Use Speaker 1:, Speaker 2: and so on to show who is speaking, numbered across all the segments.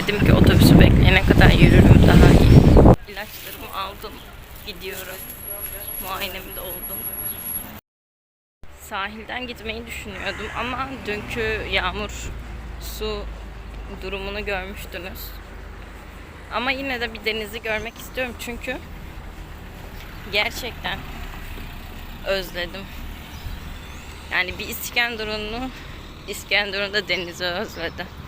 Speaker 1: Dedim ki otobüsü bekleyene kadar yürürüm daha iyi. İlaçlarımı aldım. Gidiyorum. Muayenemde oldum. Sahilden gitmeyi düşünüyordum ama dünkü yağmur su durumunu görmüştünüz. Ama yine de bir denizi görmek istiyorum çünkü gerçekten özledim. Yani bir İskenderunlu İskenderun'da denizi özledi.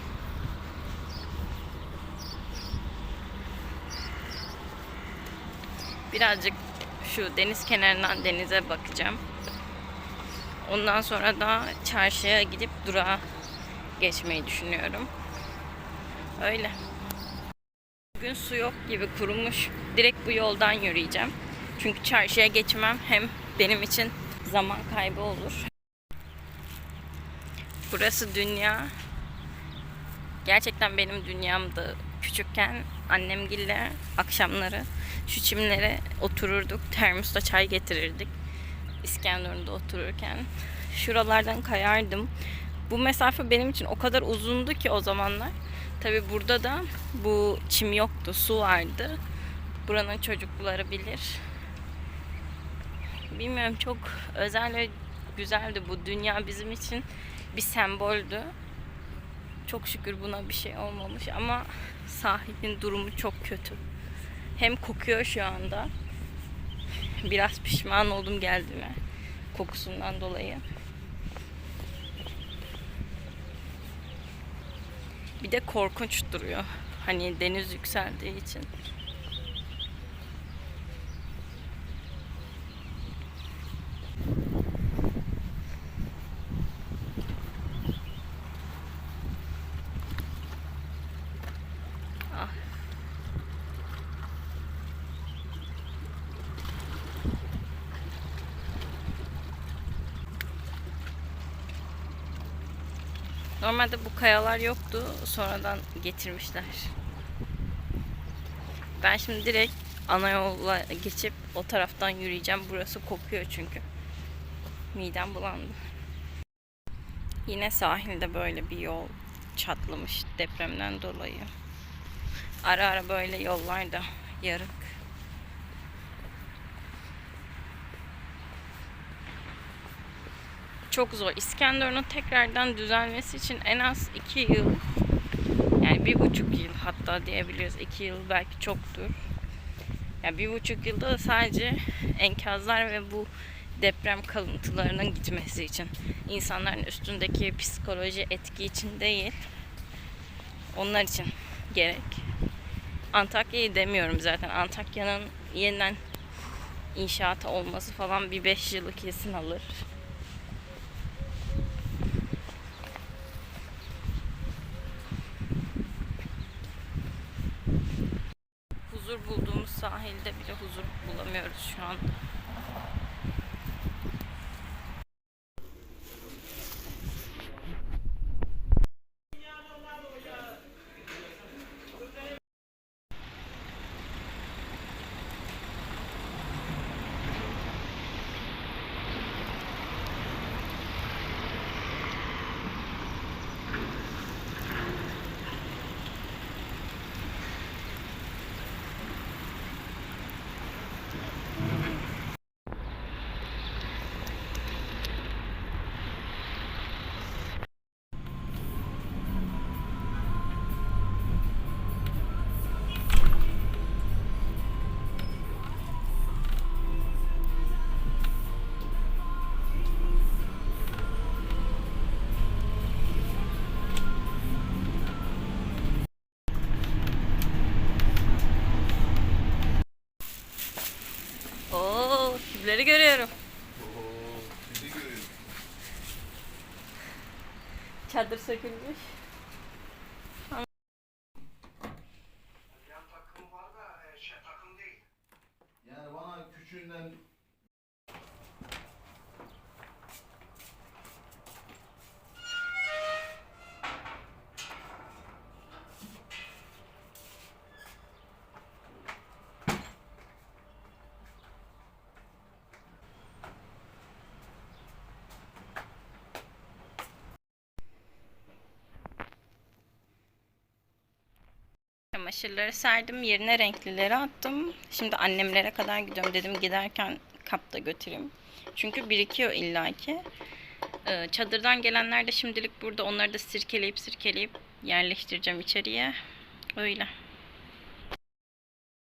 Speaker 1: Birazcık şu deniz kenarından denize bakacağım. Ondan sonra da çarşıya gidip durağa geçmeyi düşünüyorum. Öyle. Bugün su yok gibi kurumuş. Direkt bu yoldan yürüyeceğim. Çünkü çarşıya geçmem hem benim için zaman kaybı olur. Burası dünya. Gerçekten benim dünyamdı. Küçükken annemgille akşamları şu çimlere otururduk. Termosta çay getirirdik. İskenderun'da otururken. Şuralardan kayardım. Bu mesafe benim için o kadar uzundu ki o zamanlar. Tabi burada da bu çim yoktu, su vardı. Buranın çocukları bilir. Bilmiyorum çok özel ve güzeldi bu. Dünya bizim için bir semboldü. Çok şükür buna bir şey olmamış ama sahilin durumu çok kötü. Hem kokuyor şu anda. Biraz pişman oldum geldiğime kokusundan dolayı. Bir de korkunç duruyor. Hani deniz yükseldiği için. Normalde bu kayalar yoktu. Sonradan getirmişler. Ben şimdi direkt ana yolla geçip o taraftan yürüyeceğim. Burası kokuyor çünkü. Midem bulandı. Yine sahilde böyle bir yol çatlamış depremden dolayı. Ara ara böyle yollar da yarık. Çok zor. İskenderun'un tekrardan düzelmesi için en az iki yıl yani bir buçuk yıl hatta diyebiliriz. iki yıl belki çoktur. Yani bir buçuk yılda da sadece enkazlar ve bu deprem kalıntılarının gitmesi için. insanların üstündeki psikoloji etki için değil. Onlar için gerek. Antakya'yı demiyorum zaten. Antakya'nın yeniden inşaatı olması falan bir beş yılı kesin alır. Oo, kimleri görüyorum. Çadır sökülmüş. Çamaşırları serdim. Yerine renklileri attım. Şimdi annemlere kadar gidiyorum. Dedim giderken kapta götüreyim. Çünkü birikiyor illaki. Ee, çadırdan gelenler de şimdilik burada. Onları da sirkeleyip sirkeleyip yerleştireceğim içeriye. Öyle.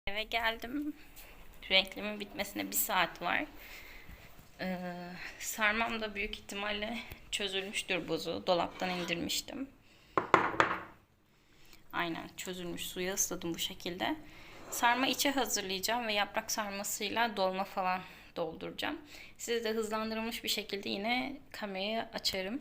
Speaker 1: Eve geldim. Renklimin bitmesine bir saat var. Ee, sarmam da büyük ihtimalle çözülmüştür buzu. Dolaptan indirmiştim. Aynen çözülmüş suya ısladım bu şekilde. Sarma içi hazırlayacağım ve yaprak sarmasıyla dolma falan dolduracağım. Size de hızlandırılmış bir şekilde yine kamerayı açarım.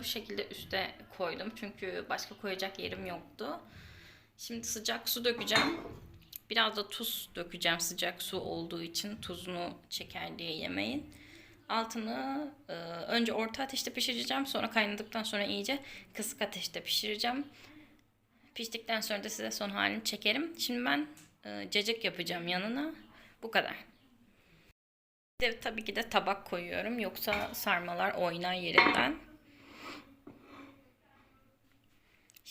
Speaker 1: Bu şekilde üste koydum. Çünkü başka koyacak yerim yoktu. Şimdi sıcak su dökeceğim. Biraz da tuz dökeceğim sıcak su olduğu için tuzunu çeker diye yemeyin. Altını e, önce orta ateşte pişireceğim. Sonra kaynadıktan sonra iyice kısık ateşte pişireceğim. Piştikten sonra da size son halini çekerim. Şimdi ben e, cacık yapacağım yanına. Bu kadar. Bir de tabii ki de tabak koyuyorum. Yoksa sarmalar oynar yerinden.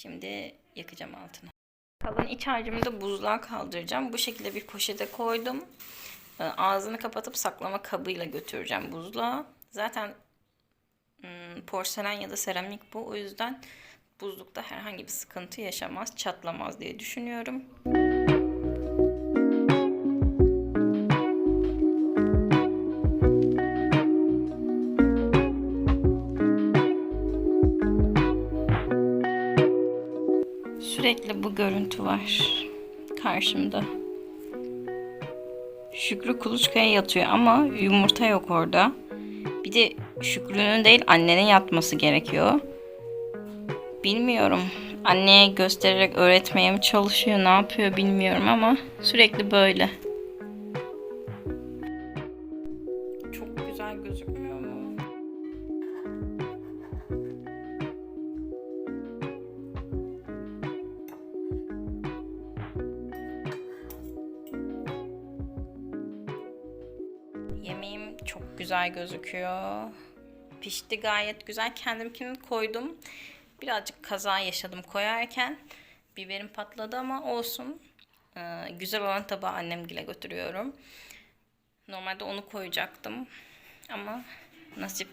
Speaker 1: Şimdi yakacağım altını. Kalan iç harcımı da buzluğa kaldıracağım. Bu şekilde bir poşete koydum. Ee, Ağzını kapatıp saklama kabıyla götüreceğim buzluğa. Zaten hmm, porselen ya da seramik bu. O yüzden buzlukta herhangi bir sıkıntı yaşamaz, çatlamaz diye düşünüyorum. Sürekli bu görüntü var karşımda. Şükrü kuluçkaya yatıyor ama yumurta yok orada. Bir de Şükrü'nün değil annenin yatması gerekiyor. Bilmiyorum. Anneye göstererek öğretmeye mi çalışıyor, ne yapıyor bilmiyorum ama sürekli böyle. Güzel gözüküyor. Pişti gayet güzel. Kendimkini koydum. Birazcık kaza yaşadım koyarken. Biberim patladı ama olsun. Ee, güzel olan tabağı annemgile götürüyorum. Normalde onu koyacaktım. Ama nasip.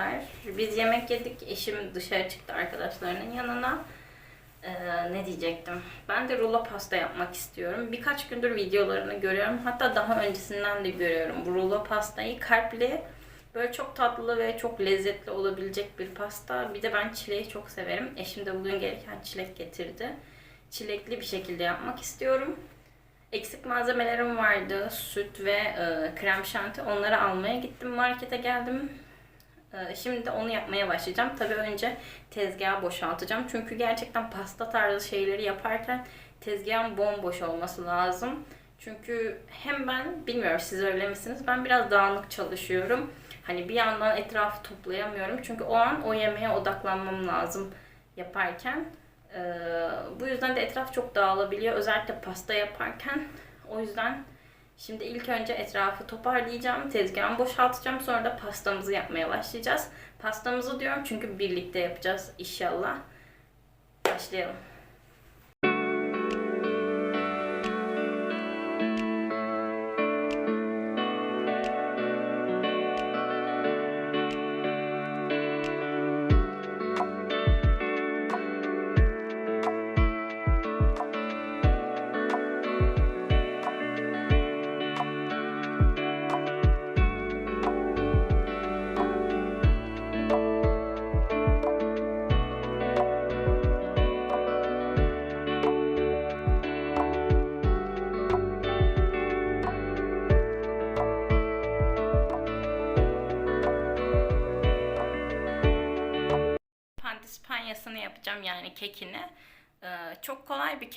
Speaker 1: Arkadaşlar. Biz yemek yedik. Eşim dışarı çıktı arkadaşlarının yanına. Ee, ne diyecektim? Ben de rulo pasta yapmak istiyorum. Birkaç gündür videolarını görüyorum. Hatta daha öncesinden de görüyorum. Bu rulo pastayı kalpli, böyle çok tatlı ve çok lezzetli olabilecek bir pasta. Bir de ben çileği çok severim. Eşim de bugün gereken çilek getirdi. Çilekli bir şekilde yapmak istiyorum. Eksik malzemelerim vardı. Süt ve e, krem şanti. Onları almaya gittim. Markete geldim. E, şimdi de onu yapmaya başlayacağım. Tabii önce tezgahı boşaltacağım. Çünkü gerçekten pasta tarzı şeyleri yaparken tezgahın bomboş olması lazım. Çünkü hem ben, bilmiyorum siz öyle misiniz? Ben biraz dağınık çalışıyorum. Hani bir yandan etrafı toplayamıyorum. Çünkü o an o yemeğe odaklanmam lazım yaparken. Ee, bu yüzden de etraf çok dağılabiliyor. Özellikle pasta yaparken. O yüzden şimdi ilk önce etrafı toparlayacağım. Tezgahımı boşaltacağım. Sonra da pastamızı yapmaya başlayacağız. Pastamızı diyorum çünkü birlikte yapacağız inşallah. Başlayalım.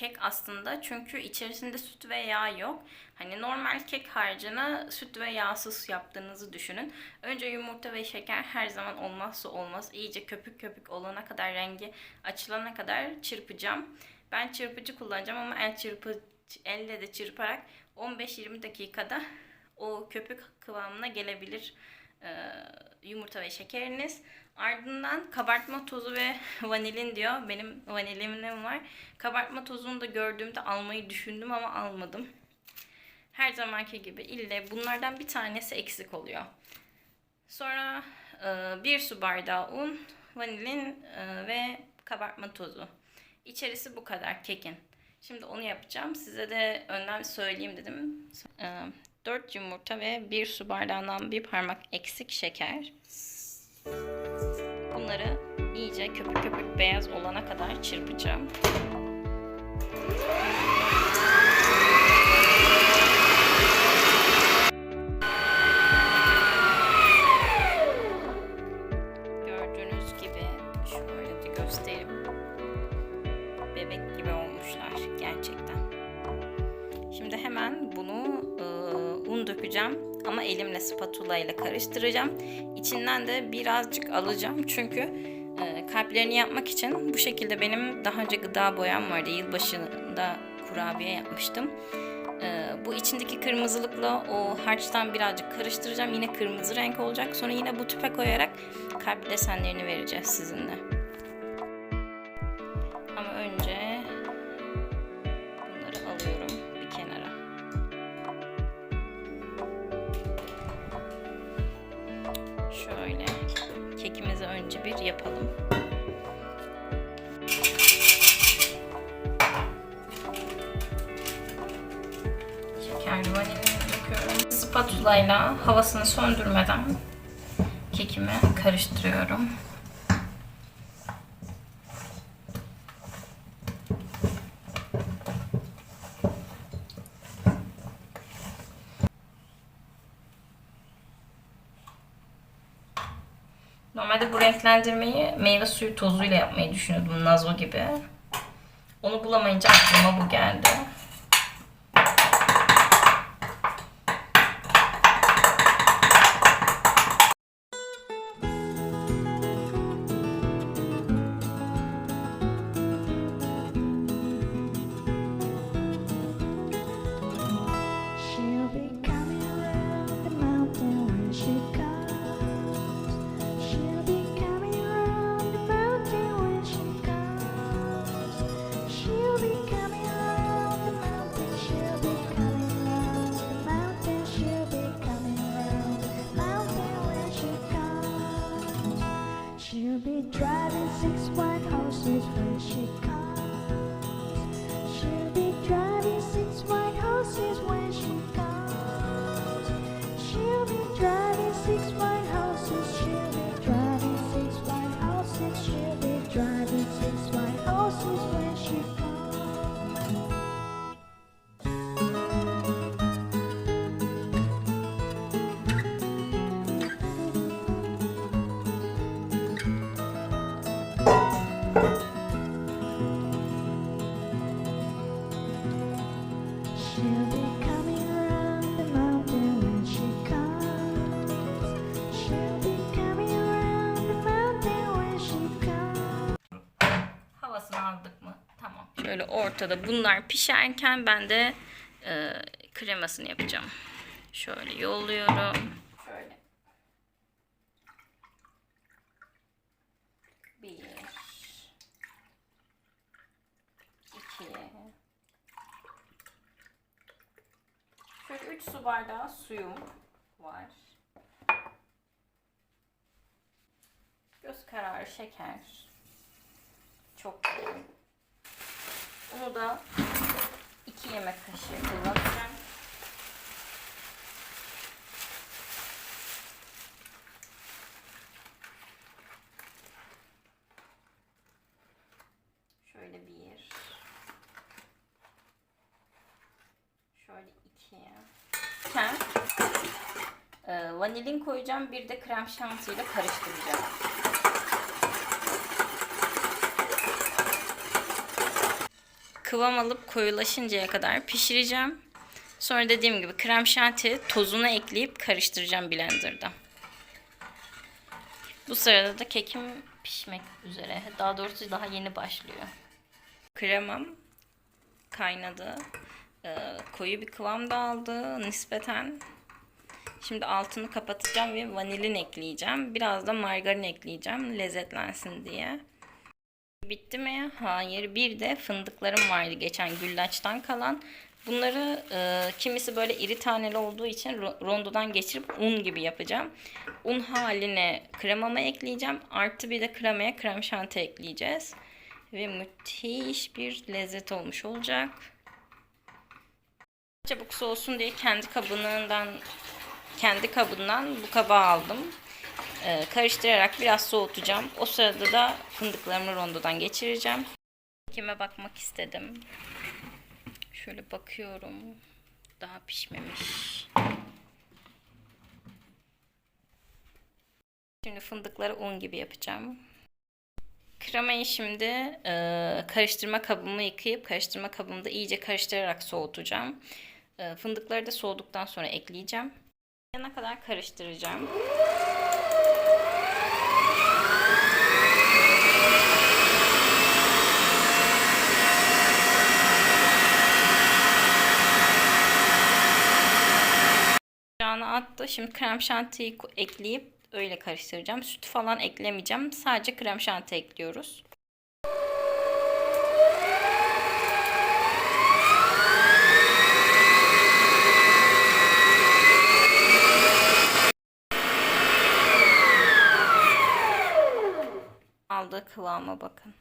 Speaker 1: Kek aslında çünkü içerisinde süt ve yağ yok. Hani normal kek harcına süt ve yağsız yaptığınızı düşünün. Önce yumurta ve şeker her zaman olmazsa olmaz. İyice köpük köpük olana kadar rengi açılana kadar çırpacağım. Ben çırpıcı kullanacağım ama el çırpı elle de çırparak 15-20 dakikada o köpük kıvamına gelebilir e, yumurta ve şekeriniz. Ardından kabartma tozu ve vanilin diyor. Benim vanilinim var. Kabartma tozunu da gördüğümde almayı düşündüm ama almadım. Her zamanki gibi ille bunlardan bir tanesi eksik oluyor. Sonra e, bir su bardağı un, vanilin e, ve kabartma tozu. İçerisi bu kadar kekin. Şimdi onu yapacağım. Size de önden söyleyeyim dedim. E, 4 yumurta ve 1 su bardağından bir parmak eksik şeker. Bunları iyice köpük köpük beyaz olana kadar çırpacağım. İle karıştıracağım. İçinden de birazcık alacağım çünkü e, kalplerini yapmak için bu şekilde benim daha önce gıda boyam vardı. Yılbaşında kurabiye yapmıştım. E, bu içindeki kırmızılıkla o harçtan birazcık karıştıracağım. Yine kırmızı renk olacak. Sonra yine bu tüpe koyarak kalp desenlerini vereceğiz sizinle. Şöyle kekimizi önce bir yapalım. Şekerli vanilini döküyorum. Spatula ile havasını söndürmeden kekimi karıştırıyorum. Normalde bu renklendirmeyi meyve suyu tozuyla yapmayı düşünüyordum nazo gibi. Onu bulamayınca aklıma bu geldi. Ortada bunlar pişerken ben de e, kremasını yapacağım. Şöyle yolluyorum. Şöyle. Bir. iki, Şöyle 3 su bardağı suyum var. Göz kararı şeker. Çok iyi. Bunu da 2 yemek kaşığı kullanacağım. Şöyle bir. Şöyle iki. Sen e, vanilin koyacağım. Bir de krem şantiyle karıştıracağım. Kıvam alıp koyulaşıncaya kadar pişireceğim. Sonra dediğim gibi krem şanti tozunu ekleyip karıştıracağım blenderda. Bu sırada da kekim pişmek üzere. Daha doğrusu daha yeni başlıyor. Kremam kaynadı. Ee, koyu bir kıvam da aldı nispeten. Şimdi altını kapatacağım ve vanilin ekleyeceğim. Biraz da margarin ekleyeceğim lezzetlensin diye. Bitti mi? Hayır. Bir de fındıklarım vardı geçen güllaçtan kalan. Bunları e, kimisi böyle iri taneli olduğu için ro- rondodan geçirip un gibi yapacağım. Un haline kremama ekleyeceğim. Artı bir de kremaya krem şanti ekleyeceğiz. Ve müthiş bir lezzet olmuş olacak. Çabuk soğusun diye kendi kabından kendi kabından bu kaba aldım. Ee, karıştırarak biraz soğutacağım. O sırada da fındıklarımı rondodan geçireceğim. Kime bakmak istedim. Şöyle bakıyorum. Daha pişmemiş. Şimdi fındıkları un gibi yapacağım. Kremayı şimdi e, karıştırma kabımı yıkayıp karıştırma kabımda iyice karıştırarak soğutacağım. E, fındıkları da soğuduktan sonra ekleyeceğim. Yana kadar karıştıracağım. yaptı. Şimdi krem şantiyi ekleyip öyle karıştıracağım. Süt falan eklemeyeceğim. Sadece krem şanti ekliyoruz. aldığı kıvama bakın.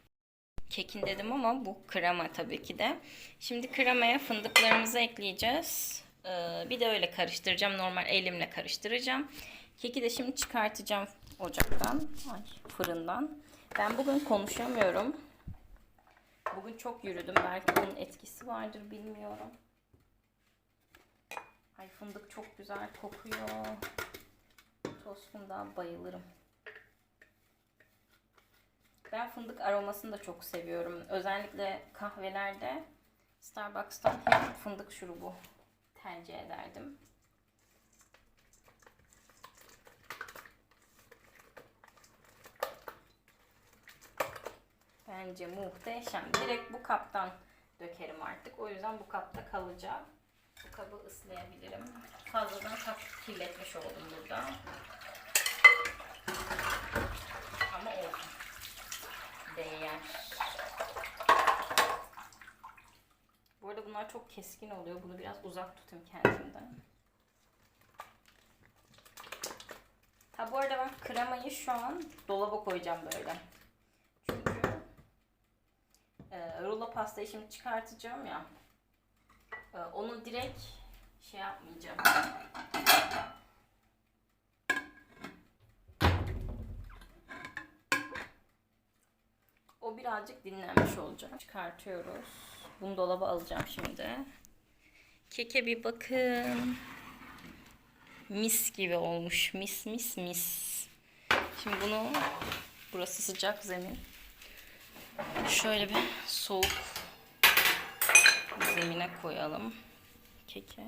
Speaker 1: Kekin dedim ama bu krema tabii ki de. Şimdi kremaya fındıklarımızı ekleyeceğiz. Ee, bir de öyle karıştıracağım. Normal elimle karıştıracağım. Keki de şimdi çıkartacağım ocaktan. Ay, fırından. Ben bugün konuşamıyorum. Bugün çok yürüdüm. Belki bunun etkisi vardır bilmiyorum. Ay fındık çok güzel kokuyor. Toz fındığa bayılırım. Ben fındık aromasını da çok seviyorum. Özellikle kahvelerde Starbucks'tan hep fındık şurubu tercih ederdim. Bence muhteşem. Direkt bu kaptan dökerim artık. O yüzden bu kapta kalacak. Bu kabı ıslayabilirim. Fazladan kap kirletmiş oldum burada. Ama olsun. Değer. Bu arada bunlar çok keskin oluyor. Bunu biraz uzak tutayım kendimden. Ha bu arada ben kremayı şu an dolaba koyacağım böyle. Çünkü e, rulo pastayı şimdi çıkartacağım ya. E, onu direkt şey yapmayacağım. O birazcık dinlenmiş olacak. Çıkartıyoruz. Bunu dolaba alacağım şimdi. Keke bir bakın. Mis gibi olmuş. Mis mis mis. Şimdi bunu burası sıcak zemin. Şöyle bir soğuk zemine koyalım keke.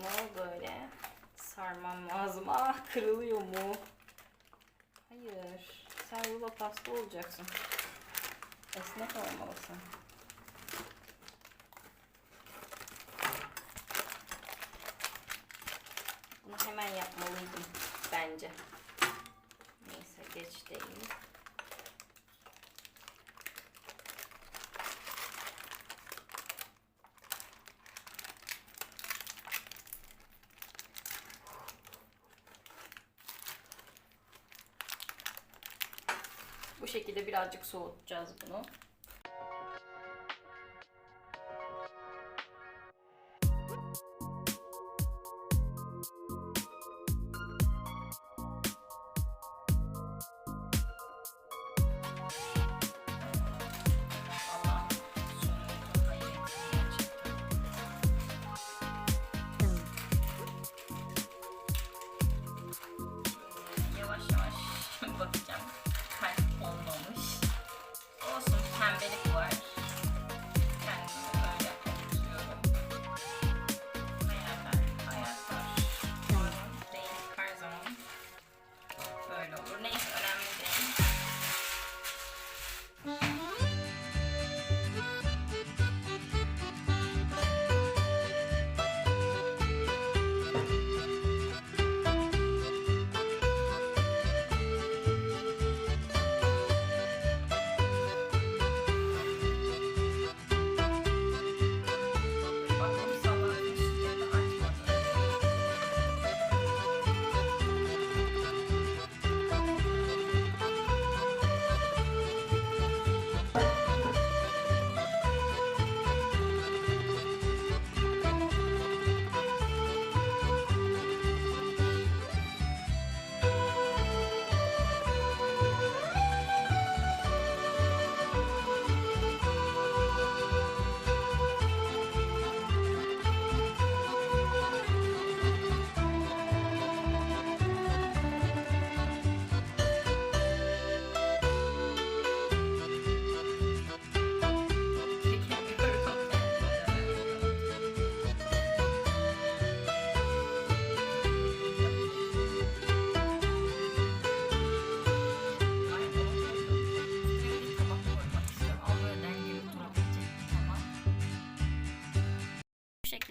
Speaker 1: Ne böyle? Sarmam lazım. Ah kırılıyor mu? Hayır. Sen rulo pasta olacaksın. Esnek olmalısın. Bunu hemen yapmalıydım bence. Neyse geç değil. Bu şekilde birazcık soğutacağız bunu.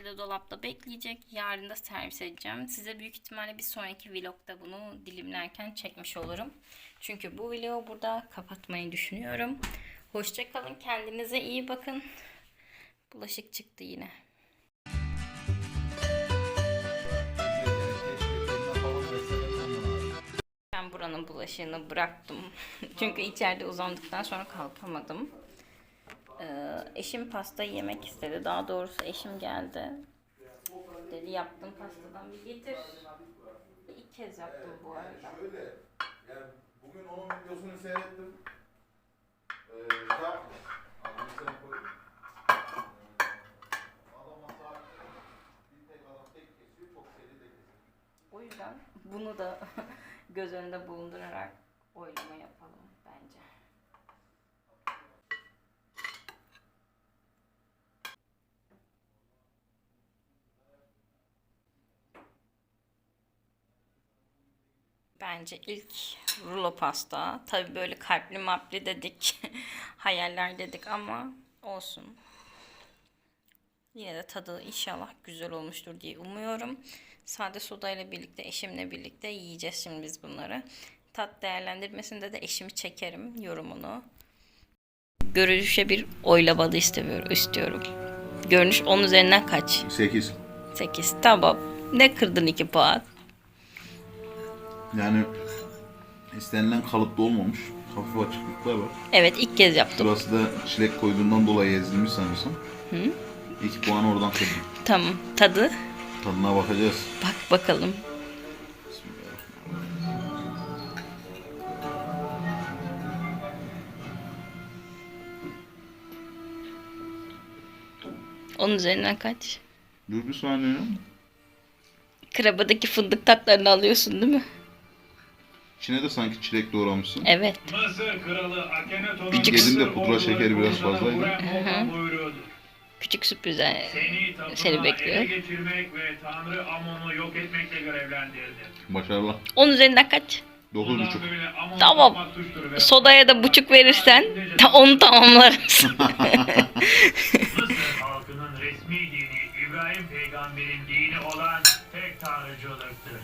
Speaker 1: şekilde dolapta bekleyecek. Yarın da servis edeceğim. Size büyük ihtimalle bir sonraki vlogda bunu dilimlerken çekmiş olurum. Çünkü bu vlogu burada kapatmayı düşünüyorum. Hoşçakalın. Kendinize iyi bakın. Bulaşık çıktı yine. Ben buranın bulaşığını bıraktım. Çünkü içeride uzandıktan sonra kalkamadım. Ee, eşim pasta yemek istedi. Daha doğrusu eşim geldi. Dedi yaptım pastadan bir getir. İlk kez yaptım bu arada.
Speaker 2: Şöyle, yani bugün onun videosunu seyrettim. Ee.
Speaker 1: O yüzden bunu da göz önünde bulundurarak oylama yapalım bence. İlk rulo pasta. Tabii böyle kalpli mapli dedik. Hayaller dedik ama olsun. Yine de tadı inşallah güzel olmuştur diye umuyorum. Sade soda ile birlikte eşimle birlikte yiyeceğiz şimdi biz bunları. Tat değerlendirmesinde de eşimi çekerim yorumunu. Görünüşe bir oylamalı istemiyorum, istiyorum. Görünüş 10 üzerinden kaç?
Speaker 2: 8.
Speaker 1: 8. Tamam. Ne kırdın 2 puan?
Speaker 2: Yani istenilen kalıpta olmamış. Hafif açıklıklar var.
Speaker 1: Evet ilk kez yaptım.
Speaker 2: Burası da çilek koyduğundan dolayı ezilmiş sanırsam.
Speaker 1: Hı?
Speaker 2: 2 puan oradan kırdım.
Speaker 1: Tamam. Tadı?
Speaker 2: Tadına bakacağız.
Speaker 1: Bak bakalım. Onun üzerinden kaç?
Speaker 2: Dur bir saniye.
Speaker 1: Krabadaki fındık tatlarını alıyorsun değil mi?
Speaker 2: İçine de sanki çilek doğramışsın.
Speaker 1: Evet.
Speaker 3: Mısır kralı Akhenaton'un
Speaker 1: Küçük-
Speaker 2: Yedim de pudra şekeri biraz fazlaydı.
Speaker 1: Küçük sürprizler.
Speaker 3: Seni tapınağa
Speaker 1: Seni bekliyor.
Speaker 3: ele geçirmek ve Tanrı Amon'u yok etmekle görevlendirdi.
Speaker 2: Başarılı.
Speaker 1: Onun üzerinden kaç?
Speaker 2: 9,5.
Speaker 3: Bundan böyle Amon'u
Speaker 1: Tamam. Sodaya da buçuk verirsen ta onu tamamlarız.
Speaker 3: Mısır halkının resmi dini İbrahim peygamberin dini olan tek tanrıcılıktır.